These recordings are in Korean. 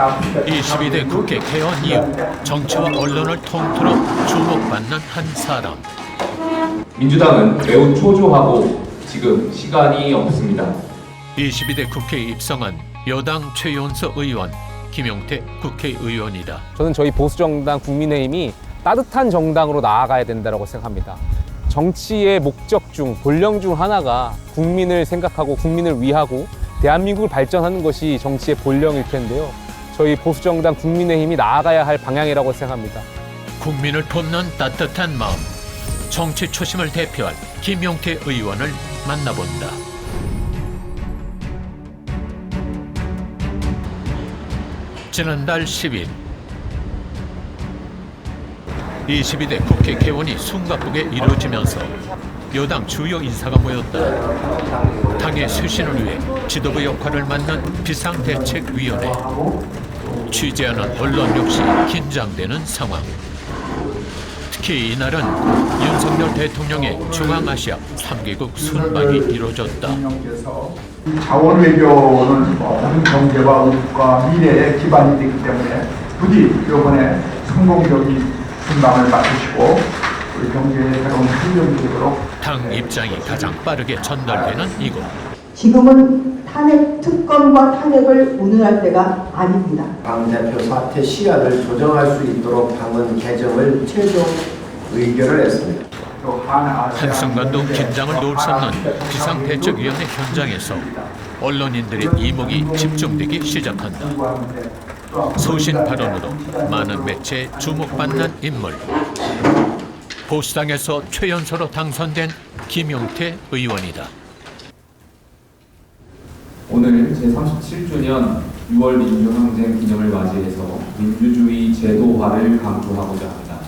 연대, 22대 국회 개헌 이후 정치와 언론을 통틀어 주목받는 한 사람. 민주당은 매우 초조하고 지금 시간이 없습니다. 22대 국회에 입성한 여당 최연소 의원 김용태 국회의원이다. 저는 저희 보수정당 국민의힘이 따뜻한 정당으로 나아가야 된다고 생각합니다. 정치의 목적 중 본령 중 하나가 국민을 생각하고 국민을 위하고 대한민국을 발전하는 것이 정치의 본령일 텐데요. 저희 보수정당 국민의힘이 나아가야 할 방향이라고 생각합니다. 국민을 돕는 따뜻한 마음. 정치 초심을 대표할 김용태 의원을 만나본다. 지난달 10일 22대 국회 개원이 숨가쁘게 이루어지면서 여당 주요 인사가 모였다. 당의 쇄신을 위해 지도부 역할을 맡는 비상대책위원회. 취재하는 언론 역시 긴장되는 상황. 특히 이날은 윤석열 대통령의 중앙아시아 3개국 순방이 이루어졌다. 대통령께서 이 자원 외교는 뭐 모든 경제와 의국과 미래의 기반이 되기 때문에 부디 이번에 성공적인 순방을 마치시고 우리 경제의 새로운 활력이 되도록 당 입장이 가장 빠르게 전달되는 이곳. 지금은 탄핵 특검과 탄핵을 운운할 때가 아닙니다. 당 대표 사퇴 시한을 조정할 수 있도록 당은 개정을 최종 의결을 했습니다. 한순간도 긴장을 놓을 수 없는 비상대책위원회 현장에서 언론인들의 이목이 집중되기 시작한다. 소신 발언으로 많은 매체에 주목받는 인물. 보수당에서 최연소로 당선된 김용태 의원이다. 오늘 제37주년 6월 민주항쟁 기념을 맞이해서 민주주의 제도화를 강조하고자 합니다.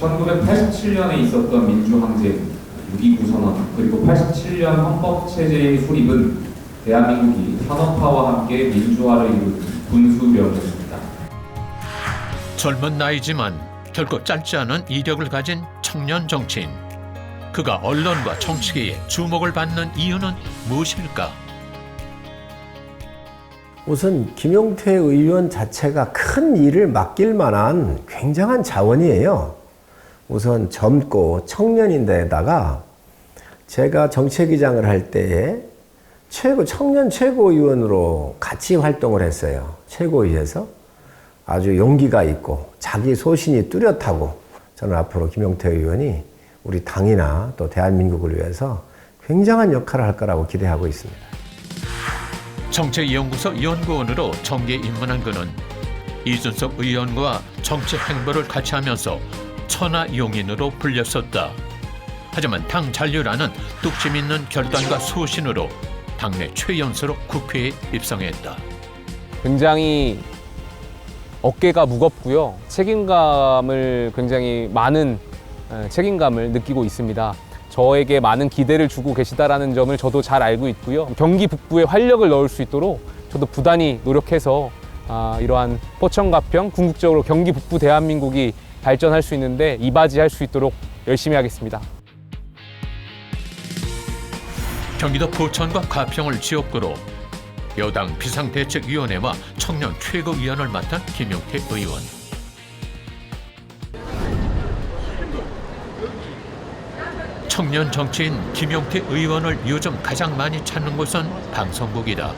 1987년에 있었던 민주항쟁, 6.29 선언, 그리고 87년 헌법체제의 수립은 대한민국이 산업화와 함께 민주화를 이루는 군수령이었습니다. 젊은 나이지만 결코 짧지 않은 이력을 가진 청년 정치인. 그가 언론과 정치계에 주목을 받는 이유는 무엇일까? 우선 김용태 의원 자체가 큰 일을 맡길 만한 굉장한 자원이에요. 우선 젊고 청년인데다가 제가 정책위장을 할 때에 최고 청년 최고위원으로 같이 활동을 했어요. 최고위에서 아주 용기가 있고 자기 소신이 뚜렷하고 저는 앞으로 김용태 의원이 우리 당이나 또 대한민국을 위해서 굉장한 역할을 할 거라고 기대하고 있습니다. 정책연구소 연구원으로 정계에 입문한 그는 이준석 의원과 정치 행보를 같이 하면서 천하용인으로 불렸었다. 하지만 당 잔류라는 뚝심 있는 결단과 소신으로 당내 최연소로 국회에 입성했다. 굉장히 어깨가 무겁고요. 책임감을 굉장히 많은 에, 책임감을 느끼고 있습니다. 저에게 많은 기대를 주고 계시다라는 점을 저도 잘 알고 있고요. 경기 북부에 활력을 넣을 수 있도록 저도 부단히 노력해서 아, 이러한 포천가평 궁극적으로 경기 북부 대한민국이 발전할 수 있는데 이바지할 수 있도록 열심히 하겠습니다. 경기도 포천과 가평을 지역구로 여당 비상대책위원회와 청년 최고위원을 맡은 김용태 의원. 청년 정치인 김용태 의원을 요즘 가장 많이 찾는 곳은 방송국이다.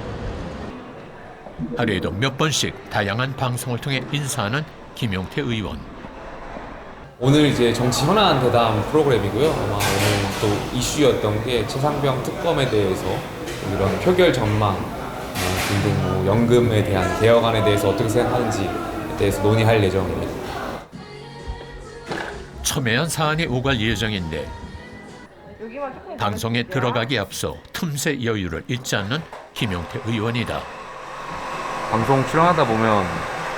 하루에도 몇 번씩 다양한 방송을 통해 인사하는 김용태 의원. 오늘 이제 정치 현안 대담 프로그램이고요. 아마 오늘 또 이슈였던 게 최상병 특검에 대해서 이런 표결 전망 뭐 등등 뭐 연금에 대한 개혁안에 대해서 어떻게 생각하는지에 대해서 논의할 예정입니다. 첨예한 사안이 오갈 예정인데 방송에 들어가기 앞서 틈새 여유를 잊지 않는 김용태 의원이다. 방송 출연하다 보면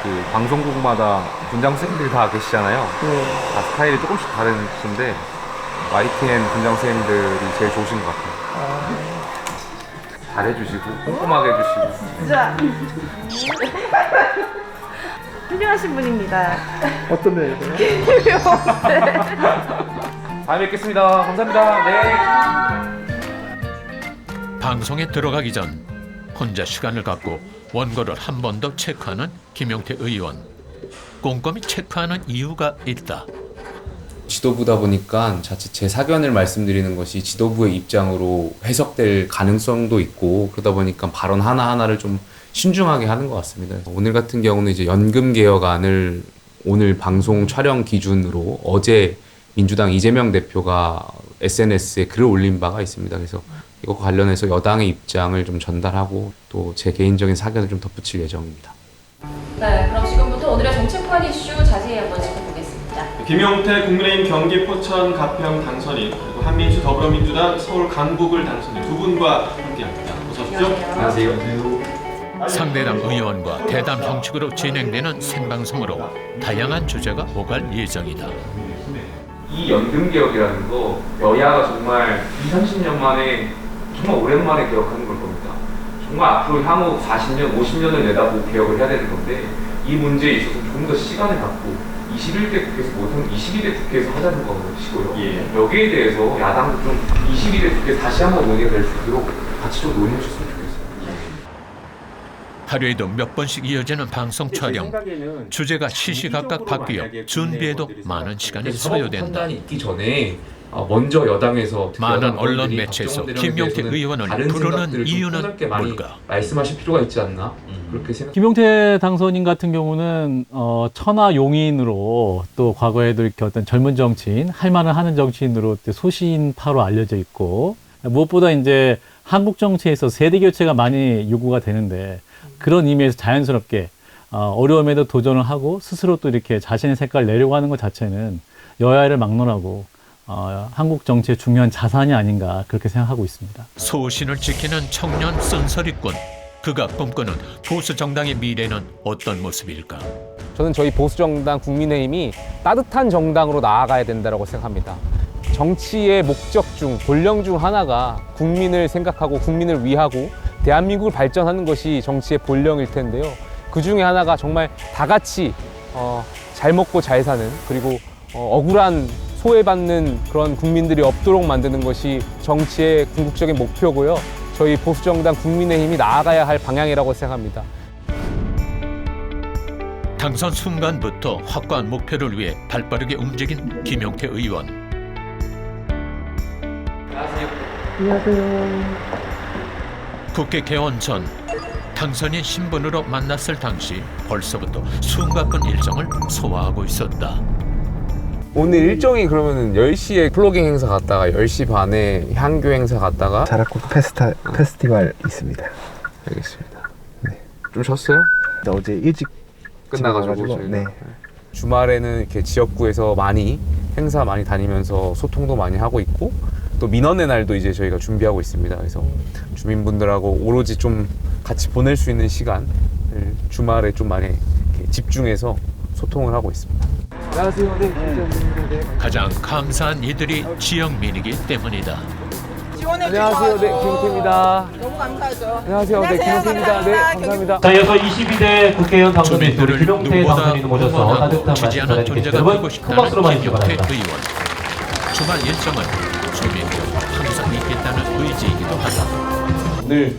그 방송국마다 분장 선생님들이 다 계시잖아요. 다 스타일이 조금씩 다르신데 YTN 분장 선생님들이 제일 좋으신 것 같아요. 잘해주시고 꼼꼼하게 해주시고 진짜 훌륭하신 분입니다. 어떤 면에서요? 다음에 뵙겠습니다. 감사합니다. 네. 방송에 들어가기 전 혼자 시간을 갖고 원고를 한 번 더 체크하는 김용태 의원. 꼼꼼히 체크하는 이유가 있다. 지도부다 보니까 자칫 제 사견을 말씀드리는 것이 지도부의 입장으로 해석될 가능성도 있고 그러다 보니까 발언 하나하나를 좀 신중하게 하는 것 같습니다. 오늘 같은 경우는 이제 연금 개혁안을 오늘 방송 촬영 기준으로 어제 민주당 이재명 대표가 SNS에 글을 올린 바가 있습니다. 그래서 이거 관련해서 여당의 입장을 좀 전달하고 또 제 개인적인 사견을 좀 덧붙일 예정입니다. 네, 그럼 지금부터 오늘의 정치권 이슈 자세히 한번 짚어보겠습니다. 김용태 국민의힘 경기 포천 가평 당선인 그리고 한민수 더불어민주당 서울 강북을 당선인 두 분과 함께합니다. 어서 오십시오. 안녕하세요. 상대당 의원과 대담 형식으로 진행되는 생방송으로 다양한 주제가 오갈 예정이다. 이 연금 개혁이라는 거 여야가 정말 2, 30년 만에 정말 오랜만에 개혁하는 걸 겁니다. 정말 앞으로 향후 40년, 50년을 내다보고 개혁을 해야 되는 건데 이 문제에 있어서 조금 더 시간을 갖고 21대 국회에서 못하면 22대 국회에서 하자는 것이고요. 예. 여기에 대해서 야당도 좀 22대 국회 다시 한번 논의가 될 수 있도록 같이 좀 논의해 주셨으면. 하루에도 몇 번씩 이어지는 방송 촬영. 주제가 시시각각 바뀌어 준비에도 많은 시간이 소요된다. 판단이 있기 전에 어, 먼저 여당에서 많은 언론 매체에서 김용태 의원을 부르는 이유는 뭘까? 말씀하실 필요가 있지 않나 그렇게 생각. 김용태 당선인 같은 경우는 어, 천하 용인으로 또 과거에도 이렇게 어떤 젊은 정치인, 할 만을 하는 정치인으로 또 소신파로 알려져 있고 무엇보다 이제 한국 정치에서 세대 교체가 많이 요구가 되는데 그런 의미에서 자연스럽게 어, 어려움에도 도전을 하고 스스로 또 이렇게 자신의 색깔을 내려고 하는 것 자체는 여야를 막론하고 어, 한국 정치의 중요한 자산이 아닌가 그렇게 생각하고 있습니다. 소신을 지키는 청년 쓴소리꾼. 그가 꿈꾸는 보수 정당의 미래는 어떤 모습일까? 저는 저희 보수 정당 국민의힘이 따뜻한 정당으로 나아가야 된다고 생각합니다. 정치의 목적 중, 본령 중 하나가 국민을 생각하고 국민을 위하고 대한민국을 발전하는 것이 정치의 본령일 텐데요. 그 중에 하나가 정말 다 같이 어, 잘 먹고 잘 사는 그리고 어, 억울한 소외받는 그런 국민들이 없도록 만드는 것이 정치의 궁극적인 목표고요. 저희 보수정당 국민의힘이 나아가야 할 방향이라고 생각합니다. 당선 순간부터 확고한 목표를 위해 발빠르게 움직인 김용태 의원. 국회 개원 전 당선인 신분으로 만났을 당시 벌써부터 숨가쁜 일정을 소화하고 있었다. 오늘 일정이 그러면은 10시에 플로깅 행사 갔다가 10시 반에 향교 행사 갔다가 자락국 페스타 페스티벌 있습니다. 알겠습니다. 좀 쉬었어요? 어제 일찍 끝나가지고 집에 저희가. 네. 주말에는 이렇게 지역구에서 많이 행사 많이 다니면서 소통도 많이 하고 있고 또 민원의 날도 이제 저희가 준비하고 있습니다. 그래서 주민분들하고 오로지 좀 같이 보낼 수 있는 시간을 주말에 좀 많이 이렇게 집중해서 소통을 하고 있습니다. 안녕하세요. 네, 가장 감사한 이들이 지역민이기 때문이다. 안녕하세요. 네, 김용태입니다. 너무 감사하죠. 안녕하세요. 네, 김용태입니다. 네, 감사합니다. 자, 이어서 22대 국회의원 당선인 우리 김용태 당선인을 모셔서 따뜻한 말씀 전해드리겠습니다. 여러분 큰 박수로 맞으시기 김용태 바랍니다. 주말 일정은 주민과 항상 있겠다는 의지이기도 하다. 오늘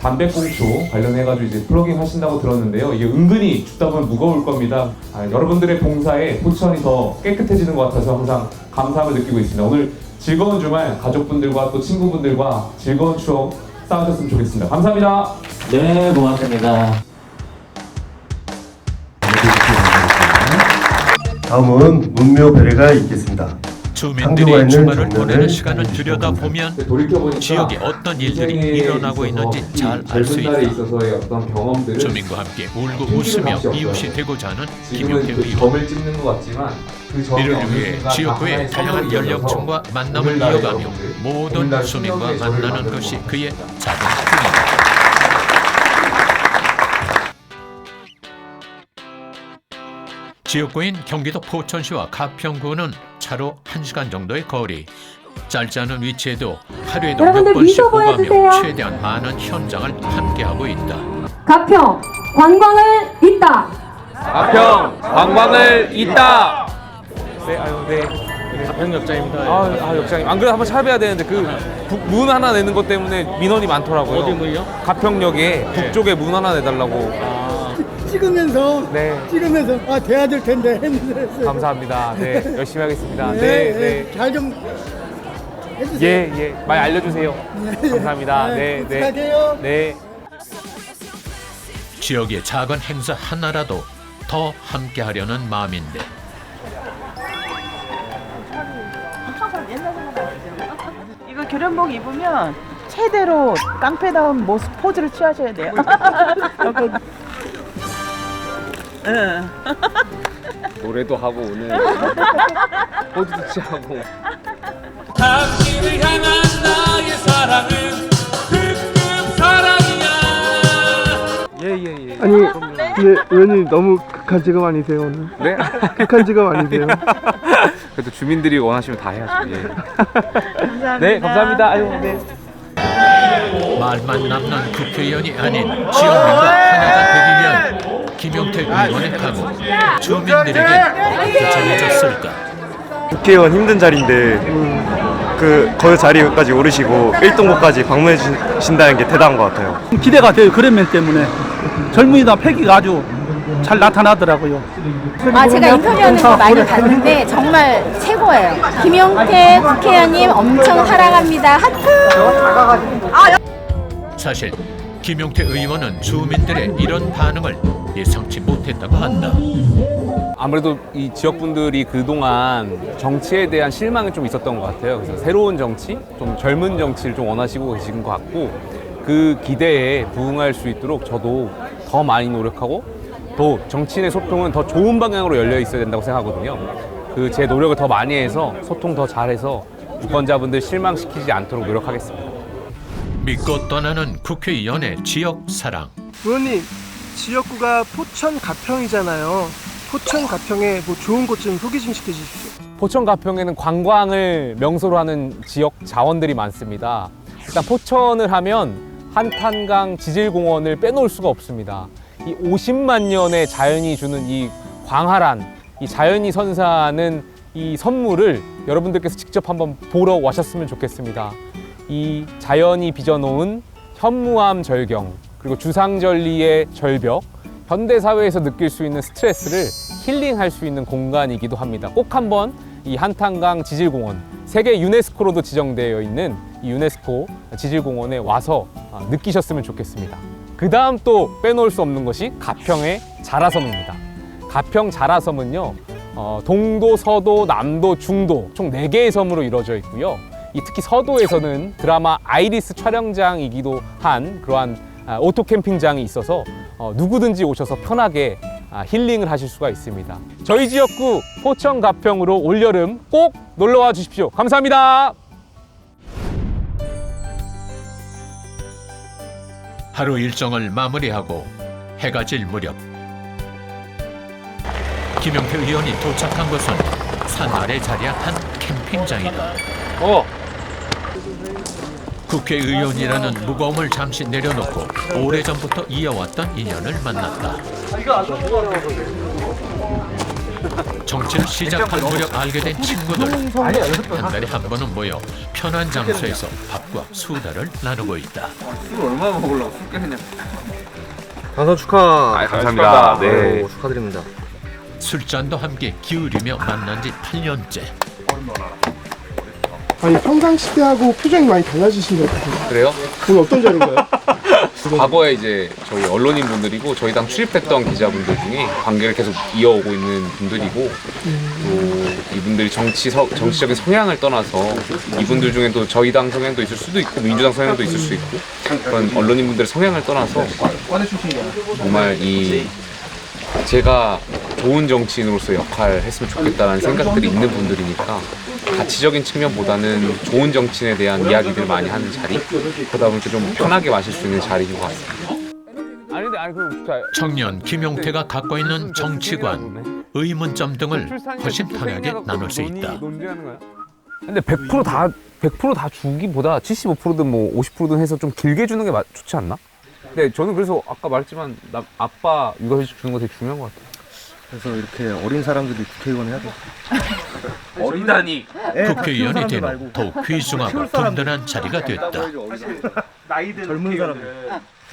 담배꽁초 관련해가지고 이제 플러깅 하신다고 들었는데요. 이게 은근히 춥다 보면 무거울 겁니다. 아, 여러분들의 봉사에 포천이 더 깨끗해지는 것 같아서 항상 감사함을 느끼고 있습니다. 오늘 즐거운 주말 가족분들과 또 친구분들과 즐거운 추억 쌓으셨으면 좋겠습니다. 감사합니다. 네, 고맙습니다. 다음은 문묘 배례가 있겠습니다. 주민들이 주말을 보내는 시간을 들여다보면 지역에 어떤 일들이 일어나고 있는지 이잘알 수 있다. 주민과 함께 울고 웃으며. 이웃이 되고자 하는 지금은 김용태 그 의원. 그 이를 위해 지역구의 다양한 연령층과 만남을 이어가며 모든 주민과 만나는 것이 것. 그의 꿈이다. 지역구인 경기도 포천시와 가평구는 차로 1시간 정도의 거리. 짧지 않은 위치에도 하루에도 몇 여러분들 번씩 미소 보여주세요. 최대한 많은 현장을 함께하고 있다. 가평 관광을 잇다. 가평 관광을 잇다. 네, 아유, 네. 가평 역장입니다. 아, 아 역장님. 안 그래도 한번 찾아봐야 되는데 그 문 하나 내는 것 때문에 민원이 많더라고요. 어디 문이요? 가평역에 북쪽에 문 하나 내달라고. 찍으면서 네. 찍으면서 아 돼야 될 텐데 했는데 감사합니다. 네, 열심히 하겠습니다. 네, 네. 잘좀 해주세요. 예, 예. 많이 알려주세요. 감사합니다. 네, 네. 부탁해요. 네. 지역의 작은 행사 하나라도 더 함께하려는 마음인데 이거 결혼복 입으면 최대로 깡패다운 모습 포즈를 취하셔야 돼요. 응. 노래도 하고 오늘 포즈도 취하고. 당신을 향한 나의 사랑은 특급 사랑이야. 예, 예, 예. 아니 근데 의원님 너무 극한 직업 아니세요 오늘? 네? 극한 직업 아니세요? 그래도 주민들이 원하시면 다 해야죠. 예. 감사합니다. 네, 감사합니다. 아유, 네. 말만 남는 국회의원이 아닌 지역민과 하나가 되기 위한 김용태 의원의 각오 주민들에게 부정해졌을까 국회의원 힘든 자리인데 그그 자리까지 오르시고 1동부까지 방문해 주신다는 게 대단한 것 같아요. 기대가 돼요 그런 면 때문에 젊은이다 패기가 아주 잘 나타나더라고요. 아, 제가 인터뷰하는 거 많이 봤는데 정말 최고예요. 김용태 국회의원님 엄청 사랑합니다. 하트! 사실 김용태 의원은 주민들의 이런 반응을 예상치 못했다고 한다 아무래도 이 지역 분들이 그동안 정치에 대한 실망이 좀 있었던 것 같아요. 그래서 새로운 정치, 좀 젊은 정치를 좀 원하시고 계신 것 같고 그 기대에 부응할 수 있도록 저도 더 많이 노력하고 또 정치인의 소통은 더 좋은 방향으로 열려 있어야 된다고 생각하거든요. 그 제 노력을 더 많이 해서 소통 더 잘해서 유권자분들 실망시키지 않도록 노력하겠습니다. 믿고 떠나는 국회의원의 지역 사랑 의원님 지역구가 포천 가평이잖아요. 포천 가평에 뭐 좋은 곳 좀 소개 좀 시켜주십시오. 포천 가평에는 관광을 명소로 하는 지역 자원들이 많습니다. 일단 포천을 하면 한탄강 지질공원을 빼놓을 수가 없습니다. 이 50만 년의 자연이 주는 이 광활한 이 자연이 선사하는 이 선물을 여러분들께서 직접 한번 보러 와셨으면 좋겠습니다. 이 자연이 빚어놓은 현무암 절경 그리고 주상절리의 절벽 현대 사회에서 느낄 수 있는 스트레스를 힐링할 수 있는 공간이기도 합니다. 꼭 한번 이 한탄강 지질공원 세계 유네스코로도 지정되어 있는 이 유네스코 지질공원에 와서 아, 느끼셨으면 좋겠습니다. 그 다음 또 빼놓을 수 없는 것이 가평의 자라섬입니다. 가평 자라섬은요, 어, 동도, 서도, 남도, 중도 총 네개의 섬으로 이루어져 있고요. 이 특히 서도에서는 드라마 아이리스 촬영장이기도 한 그러한 아, 오토 캠핑장이 있어서 어, 누구든지 오셔서 편하게 아, 힐링을 하실 수가 있습니다. 저희 지역구 포천 가평으로 올여름 꼭 놀러와 주십시오. 감사합니다. 하루 일정을 마무리하고 해가 질 무렵 김용태 의원이 도착한 곳은 산 아래 자리한 한 캠핑장이다. 어. 국회의원이라는 무거움을 잠시 내려놓고 오래전부터 이어왔던 인연을 만났다. 정치를 시작한 무렵 알게 된 친구들 한 달에 한 번은 모여 편한 장소에서 밥과 수다를 나누고 있다. 술 얼마나 먹으려고 술 깨냐? 당선 축하. 아, 감사합니다. 네. 아이고, 축하드립니다. 술잔도 함께 기울이며 만난 지 8년째. 아니 평상시대하고 표정이 많이 달라지신 것 같아요. 그래요? 오늘 어떤 자리인가요? 과거에 이제 저희 언론인 분들이고 저희 당 출입했던 기자분들 중에 관계를 계속 이어오고 있는 분들이고 또 이분들이 정치 서, 정치적인 성향을 떠나서 이분들 중에 또 저희 당 성향도 있을 수도 있고 민주당 성향도 있을 수 있고 그런 언론인 분들의 성향을 떠나서 정말 이 제가 좋은 정치인으로서 역할을 했으면 좋겠다는 생각들이 있는 분들이니까 가치적인 측면보다는 좋은 정치인에 대한 이야기들 많이 하는 자리 그러다 보니까 좀 편하게 마실 수 있는 자리인 것 같습니다. 청년 김용태가 갖고 있는 정치관, 의문점 등을 허심탄회하게 나눌 수 있다. 근데 100%다 100%다 주기보다 75%든 뭐 50%든 해서 좀 길게 주는 게 맞- 좋지 않나? 근데 저는 그래서 아까 말했지만 나 아빠 육아휴직 주는 거 되게 중요한 것 같아요. 그래서 이렇게 어린 사람들이 국회의원 해야 돼. 어리다니. 국회의원이 되면 더욱 귀중하고 든든한 자리가 됐다. 젊은 사람들.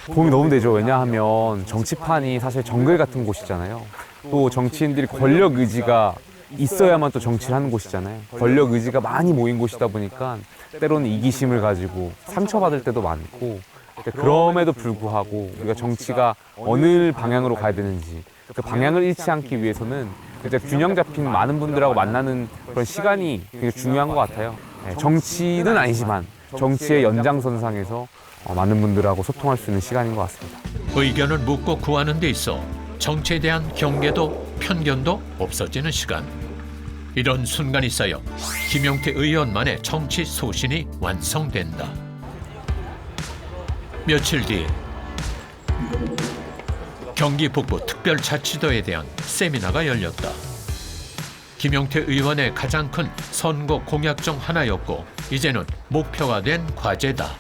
도움이 너무 되죠. 왜냐하면 정치판이 사실 정글 같은 곳이잖아요. 또 정치인들이 권력 의지가 있어야만 또 정치를 하는 곳이잖아요. 권력 의지가 많이 모인 곳이다 보니까 때로는 이기심을 가지고 상처받을 때도 많고 근데 그럼에도 불구하고 우리가 정치가 어느 방향으로 가야 되는지 그 방향을 잃지 않기 위해서는 이제 균형 잡힌 많은 분들하고 만나는 그런 시간이 되게 중요한 것 같아요. 네, 정치는 아니지만 정치의 연장선상에서 어, 많은 분들하고 소통할 수 있는 시간인 것 같습니다. 의견을 묻고 구하는 데 있어 정치에 대한 경계도 편견도 없어지는 시간. 이런 순간이 쌓여 김용태 의원만의 정치 소신이 완성된다. 며칠 뒤 경기 북부 특별자치도에 대한 세미나가 열렸다. 김용태 의원의 가장 큰 선거 공약 중 하나였고 이제는 목표가 된 과제다.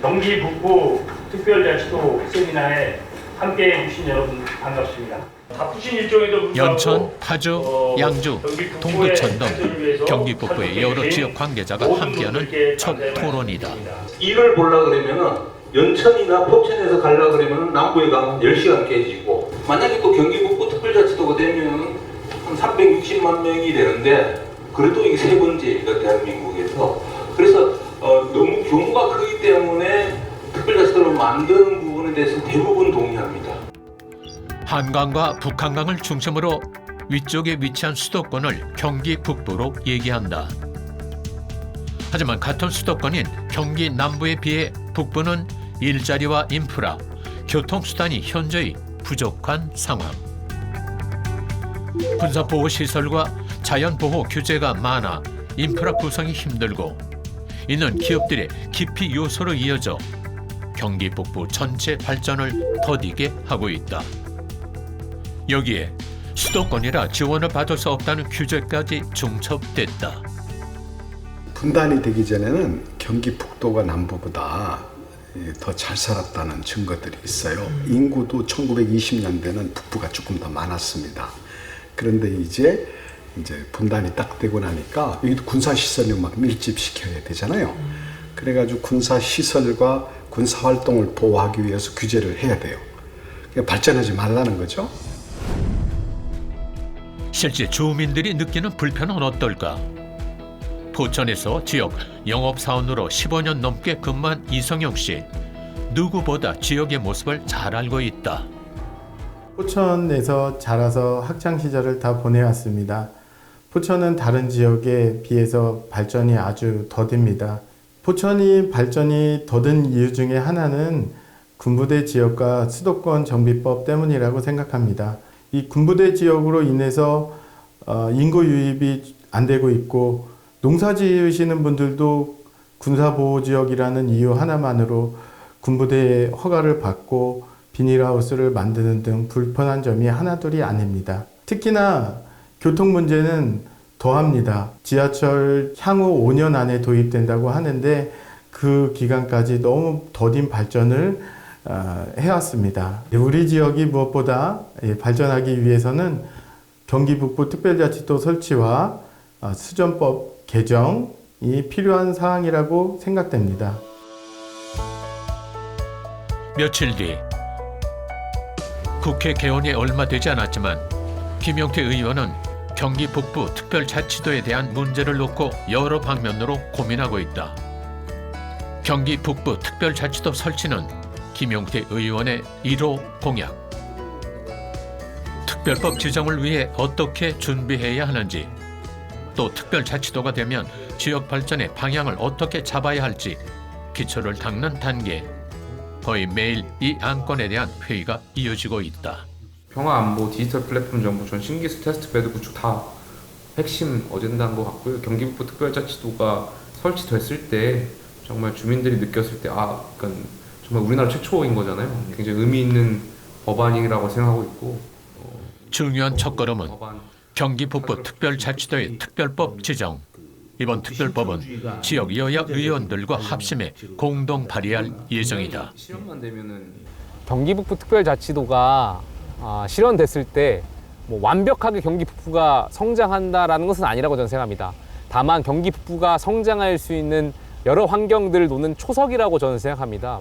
경기 북부 특별자치도 세미나에 함께해 주신 여러분 반갑습니다. 바쁘신 일정에도 불구하고 연천, 파주, 어, 양주, 경기 북부의 동두천 등 발전을 위해서 경기 북부의 여러 지역 관계자가 모든 함께하는 분들께 첫 감사의 토론이다. 일을 보려 그러면은 연천이나 포천에서 가려 그러면은 남부에 가면 10시간 깨지고 만약에 또 경기 북부 특별자치도가 되면 한 360만 명이 되는데 그래도 이게 세 번째가 대한민국에서 그래서 어, 너무 규모가 크기 때문에 특별자치도를 만드는 부분에 대해서 대부분 동의합니다. 한강과 북한강을 중심으로 위쪽에 위치한 수도권을 경기 북부로 얘기한다. 하지만 같은 수도권인 경기 남부에 비해 북부는 일자리와 인프라, 교통수단이 현저히 부족한 상황. 군사보호 시설과 자연보호 규제가 많아 인프라 구성이 힘들고 이는 기업들의 기피 요소로 이어져 경기 북부 전체 발전을 더디게 하고 있다. 여기에 수도권이라 지원을 받을 수 없다는 규제까지 중첩됐다. 분단이 되기 전에는 경기 북도가 남부보다 더 잘 살았다는 증거들이 있어요. 인구도 1920년대는 북부가 조금 더 많았습니다. 그런데 이제 이제 분단이 딱 되고 나니까 여기도 군사 시설을 막 밀집시켜야 되잖아요. 그래가지고 군사 시설과 군사 활동을 보호하기 위해서 규제를 해야 돼요. 발전하지 말라는 거죠. 실제 주민들이 느끼는 불편은 어떨까? 포천에서 지역 영업사원으로 15년 넘게 근무한 이성영 씨. 누구보다 지역의 모습을 잘 알고 있다. 포천에서 자라서 학창 시절을 다 보내왔습니다. 포천은 다른 지역에 비해서 발전이 아주 더딥니다. 포천이 발전이 더딘 이유 중에 하나는 군부대 지역과 수도권 정비법 때문이라고 생각합니다. 이 군부대 지역으로 인해서 어, 인구 유입이 안 되고 있고 농사 지으시는 분들도 군사보호 지역이라는 이유 하나만으로 군부대의 허가를 받고 비닐하우스를 만드는 등 불편한 점이 하나둘이 아닙니다. 특히나 교통 문제는 더합니다. 지하철 향후 5년 안에 도입된다고 하는데 그 기간까지 너무 더딘 발전을 어, 해왔습니다. 우리 지역이 무엇보다 예, 발전하기 위해서는 경기 북부 특별자치도 설치와 어, 수전법 개정이 필요한 사항이라고 생각됩니다. 며칠 뒤 국회 개원이 얼마 되지 않았지만 김용태 의원은 경기 북부 특별자치도에 대한 문제를 놓고 여러 방면으로 고민하고 있다. 경기 북부 특별자치도 설치는 김용태 의원의 1호 공약. 특별법 지정을 위해 어떻게 준비해야 하는지, 또 특별자치도가 되면 지역 발전의 방향을 어떻게 잡아야 할지 기초를 닦는 단계. 거의 매일 이 안건에 대한 회의가 이어지고 있다. 평화 안보 디지털 플랫폼 정보 전 신기술 테스트 베드 구축 다 핵심 어젠다인 것 같고요. 경기북부 특별자치도가 설치됐을 때 정말 주민들이 느꼈을 때 아, 그러니까 정말 우리나라 최초인 거잖아요. 굉장히 의미 있는 법안이라고 생각하고 있고 중요한 첫걸음은 경기 북부 특별자치도의 특별법 지정. 이번 특별법은 지역 여야 의원들과 합심해 공동 발의할 예정이다. 경기 북부 특별자치도가 아, 실현됐을 때 뭐 완벽하게 경기 북부가 성장한다라는 것은 아니라고 저는 생각합니다. 다만 경기 북부가 성장할 수 있는 여러 환경들을 놓는 초석이라고 저는 생각합니다.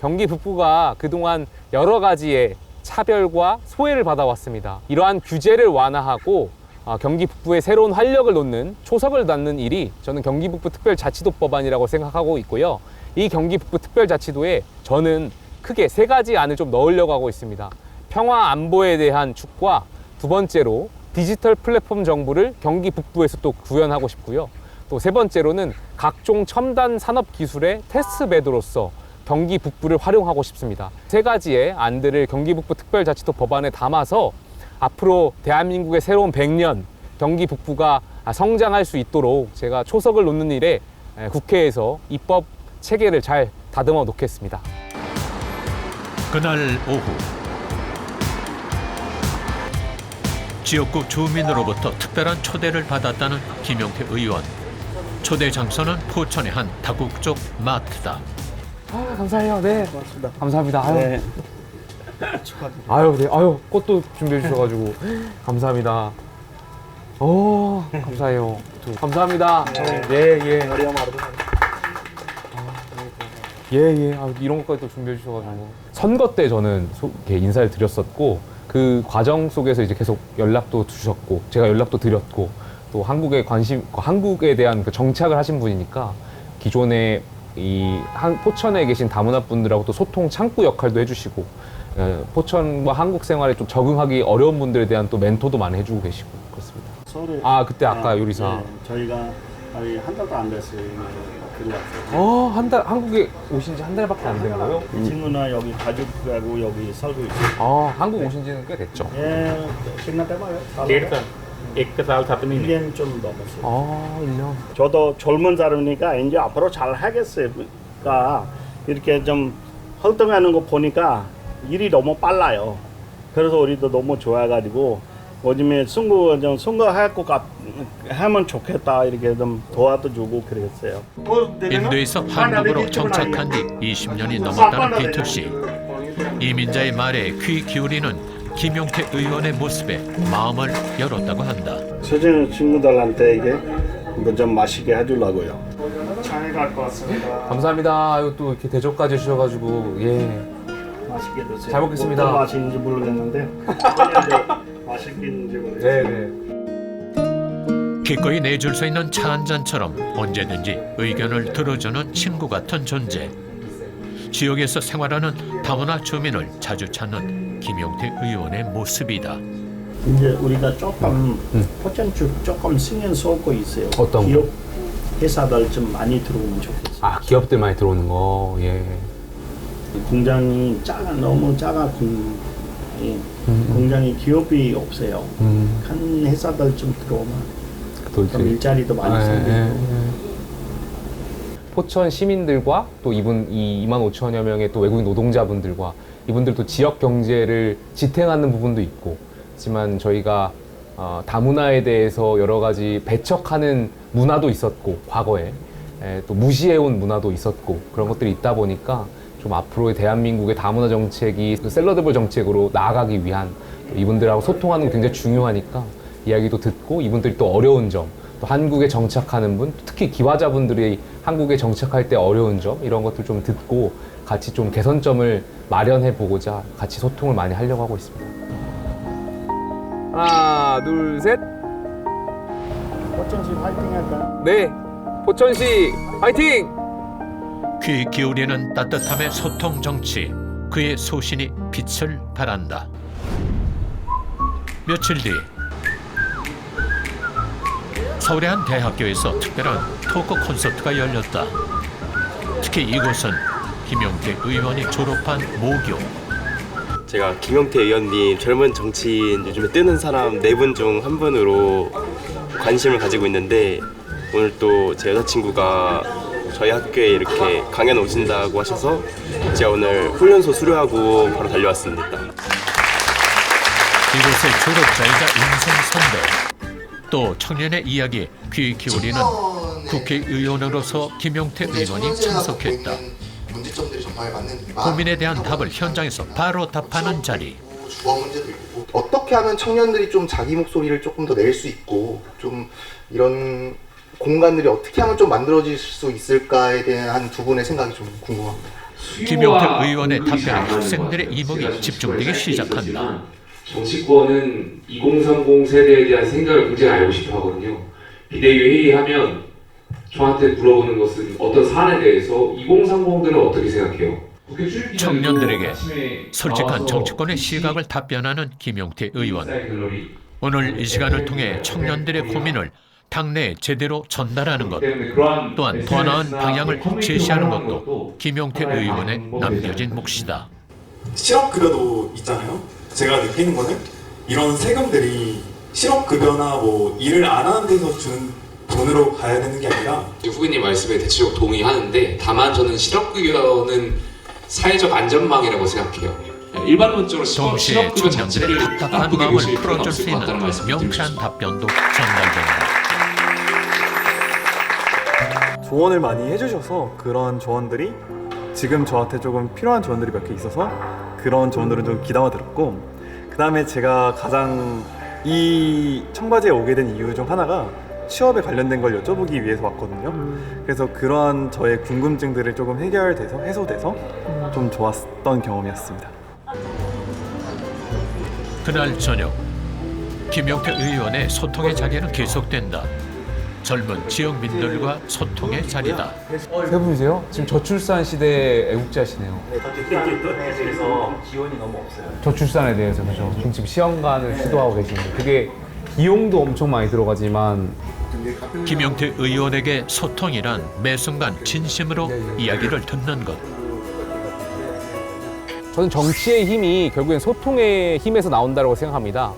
경기 북부가 그동안 여러 가지의 차별과 소외를 받아왔습니다. 이러한 규제를 완화하고 아, 경기 북부에 새로운 활력을 놓는 초석을 닫는 일이 저는 경기 북부 특별자치도 법안이라고 생각하고 있고요. 이 경기 북부 특별자치도에 저는 크게 세 가지 안을 좀 넣으려고 하고 있습니다. 평화 안보에 대한 축과 두 번째로 디지털 플랫폼 정부를 경기 북부에서 또 구현하고 싶고요. 또 세 번째로는 각종 첨단 산업 기술의 테스트 베드로서 경기 북부를 활용하고 싶습니다. 세 가지의 안들을 경기 북부 특별자치도 법안에 담아서 앞으로 대한민국의 새로운 100년 경기 북부가 성장할 수 있도록 제가 초석을 놓는 일에 국회에서 입법 체계를 잘 다듬어 놓겠습니다. 그날 오후 지역구 주민으로부터 특별한 초대를 받았다는 김용태 의원. 초대 장소는 포천의 한 다국적 마트다. 아, 감사해요. 네. 고맙습니다. 감사합니다. 아유. 네. 아유, 네. 아유, 꽃도 준비해 주셔가지고 감사합니다. 오, 감사해요. 감사합니다. 예, 예. 예, 예. 아, 이런 것까지 또 준비해 주셔가지고. 선거 때 저는 소, 이렇게 인사를 드렸었고, 그 과정 속에서 이제 계속 연락도 주셨고, 제가 연락도 드렸고, 또 한국에 관심, 한국에 대한 그 정착을 하신 분이니까 기존에 이 한, 포천에 계신 다문화 분들하고 또 소통 창구 역할도 해주시고 예, 포천과 한국 생활에 좀 적응하기 어려운 분들에 대한 또 멘토도 많이 해주고 계시고 그렇습니다. 서울에 아 그때 아까 아, 요리사 네, 저희가 거의 한 달도 안 됐어요. 어한 달 한국에 오신 지 한 달밖에 안 된 거예요? 이 친구나 여기 가족하고 여기 살고 있어. 아 한국 오신 지는 꽤 됐죠. 예, 옛날 때 말이에요. 1살 잡으니 1년 좀 넘었어요. 아, 1년. 저도 젊은 사람이니까 이제 앞으로 잘 하겠으니까 그러니까 이렇게 좀 활동하는 거 보니까 일이 너무 빨라요. 그래서 우리도 너무 좋아가지고 요즘에 승부 좀 승부하고 가, 하면 좋겠다 이렇게 좀 도와도 주고 그랬어요. 인도에서 한국으로 정착한 지 20년이 넘었다는 비틀 씨. 이민자의 말에 귀 기울이는 김용태 의원의 모습에 마음을 열었다고 한다. 세정 친구들한테 이게 뭐좀 맛있게 해주려고요. 잘 갈 것 같습니다. 감사합니다. 또 이렇게 대접까지 해주셔가지고, 예. 맛있게 드세요. 잘 먹겠습니다. 어떤 맛인지 모르겠는데 맛있긴지 모르겠어요. 네네. 기꺼이 내줄 수 있는 차 한 잔처럼 언제든지 의견을 들어주는 친구 같은 존재. 지역에서 생활하는 다문화 주민을 자주 찾는 김용태 의원의 모습이다. 이제 우리가 조금 포천 쪽 조금 신경 쓰고 있어요. 음. 어떤 거? 기업 회사들 좀 많이 들어오면 좋겠어요. 아, 기업들 많이 들어오는 거, 예. 공장이 작아 너무 작아 공, 예. 공장이 기업이 없어요. 음. 큰 회사들 좀 들어오면 또 그럼 일자리도 많이 예, 생기고 예, 예. 포천 시민들과 또 이분 이 2만 5천여 명의 또 외국인 노동자분들과 이분들도 지역 경제를 지탱하는 부분도 있고 하지만 저희가 어, 다문화에 대해서 여러 가지 배척하는 문화도 있었고 과거에. 에, 또 무시해온 문화도 있었고 그런 것들이 있다 보니까 좀 앞으로의 대한민국의 다문화 정책이 그 샐러드볼 정책으로 나아가기 위한 또 이분들하고 소통하는 게 굉장히 중요하니까 이야기도 듣고 이분들이 또 어려운 점, 또 한국에 정착하는 분, 특히 기화자분들이 한국에 정착할 때 어려운 점 이런 것들 좀 듣고 같이 좀 개선점을 마련해 보고자 같이 소통을 많이 하려고 하고 있습니다. 하나, 둘, 셋. 포천시 화이팅 할까요? 네, 포천시 화이팅! 귀 기울이는 따뜻함의 소통 정치. 그의 소신이 빛을 발한다. 며칠 뒤 서울의 한 대학교에서 특별한 토크 콘서트가 열렸다. 특히 이곳은 김용태 의원이 졸업한 모교. 제가 김용태 의원님 젊은 정치인 요즘에 뜨는 사람 네 분 중 한 분으로 관심을 가지고 있는데 오늘 또 제 여자친구가 저희 학교에 이렇게 강연 오신다고 하셔서 제가 오늘 훈련소 수료하고 바로 달려왔습니다. 이곳의 졸업자이자 인생 선배. 또 청년의 이야기에 귀 기울이는 국회의원으로서 김용태 의원이 참석했다. 문제점들이 전파에 맞는 고민에 대한 답을 현장에서 바로 답하는 자리. 있고 주거 문제도 있고 어떻게 하면 청년들이 좀 자기 목소리를 조금 더 낼 수 있고 좀 이런 공간들이 어떻게 하면 좀 만들어질 수 있을까에 대한 두 분의 생각이 좀 궁금합니다. 김용택 의원의 답변에 학생들의 이목이 집중되기 시작한다. 정치권은 2030 세대에 대한 생각을 굉장히 알고 싶어 하거든요. 비대위 회의하면 저한테 물어보는 것은 어떤 사안에 대해서 2030들은 어떻게 생각해요? 청년들에게 솔직한 정치권의 시각을 답변하는 김용태 의원. 오늘 이 시간을 통해 청년들의 고민을 당내에 제대로 전달하는 것, 또한 더 나은 방향을 제시하는 것도 김용태 의원의 남겨진 몫이다. 실업급여도 있잖아요. 제가 느끼는 거는 이런 세금들이 실업급여나 뭐 일을 안 하는 데서 주는 돈으로 가야 되는 게 아니라 후보님 말씀에 대체로 동의하는데 다만 저는 실업급여는 사회적 안전망이라고 생각해요. 일반론적으로 실업- 동시에 실업급여 청년들의 자체를 답답한 나쁘게 마음을 보실 필요는 풀어줄 없을 수것 같다는 있는 명쾌한 답변도 전달된다. 조언을 많이 해주셔서 그런 조언들이 지금 저한테 조금 필요한 조언들이 몇 개 있어서 그런 조언들은 좀 귀담아 들었고 그 다음에 제가 가장 이 청바지에 오게 된 이유 중 하나가 취업에 관련된 걸 여쭤보기 위해서 왔거든요. 그래서 그러한 저의 궁금증들을 조금 해결돼서 해소돼서 좀 좋았던 경험이었습니다. 그날 저녁 김용태 의원의 소통의 자리는 계속된다. 젊은 지역민들과 소통의 자리다. 세 분이세요? 지금 저출산 시대 애국자시네요. 그래서 지원이 너무 없어요. 저출산에 대해서 그죠. 지금 시험관을 시도하고 계시는데 그게 비용도 엄청 많이 들어가지만 김용태 의원에게 소통이란 매 순간 진심으로 이야기를 듣는 것. 저는 정치의 힘이 결국엔 소통의 힘에서 나온다고 생각합니다.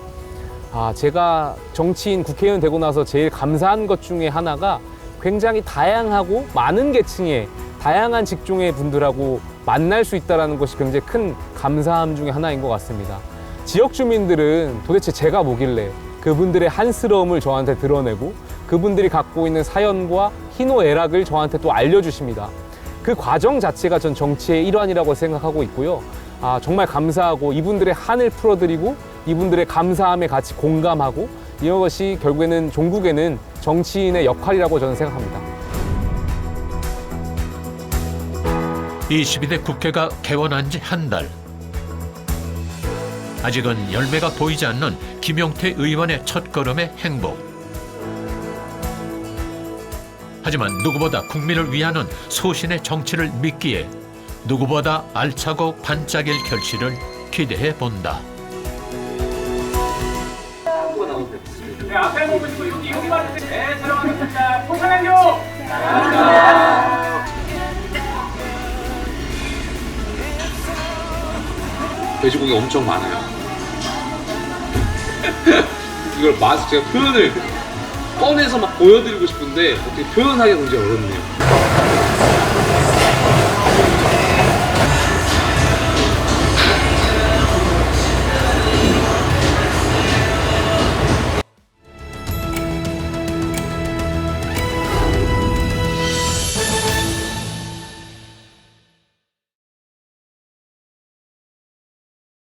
아, 제가 정치인 국회의원 되고 나서 제일 감사한 것 중에 하나가 굉장히 다양하고 많은 계층의 다양한 직종의 분들하고 만날 수 있다는 것이 굉장히 큰 감사함 중에 하나인 것 같습니다. 지역 주민들은 도대체 제가 뭐길래 그분들의 한스러움을 저한테 드러내고 그분들이 갖고 있는 사연과 희노애락을 저한테 또 알려주십니다. 그 과정 자체가 전 정치의 일환이라고 생각하고 있고요. 아, 정말 감사하고 이분들의 한을 풀어드리고 이분들의 감사함에 같이 공감하고 이것이 결국에는 종국에는 정치인의 역할이라고 저는 생각합니다. 22대 국회가 개원한 지 한 달. 아직은 열매가 보이지 않는 김용태 의원의 첫걸음의 행복. 하지만 누구보다 국민을 위하는 소신의 정치를 믿기에 누구보다 알차고 반짝일 결실을 기대해 본다. 앞에 보시고 여기 여기 봐주세요. 네, 촬영하겠습니다. 포천행교. 돼지고기 엄청 많아요. 이걸 맛 제가 표현을 꺼내서 막 보여드리고 싶은데 어떻게 표현하기가 굉장히 어렵네요.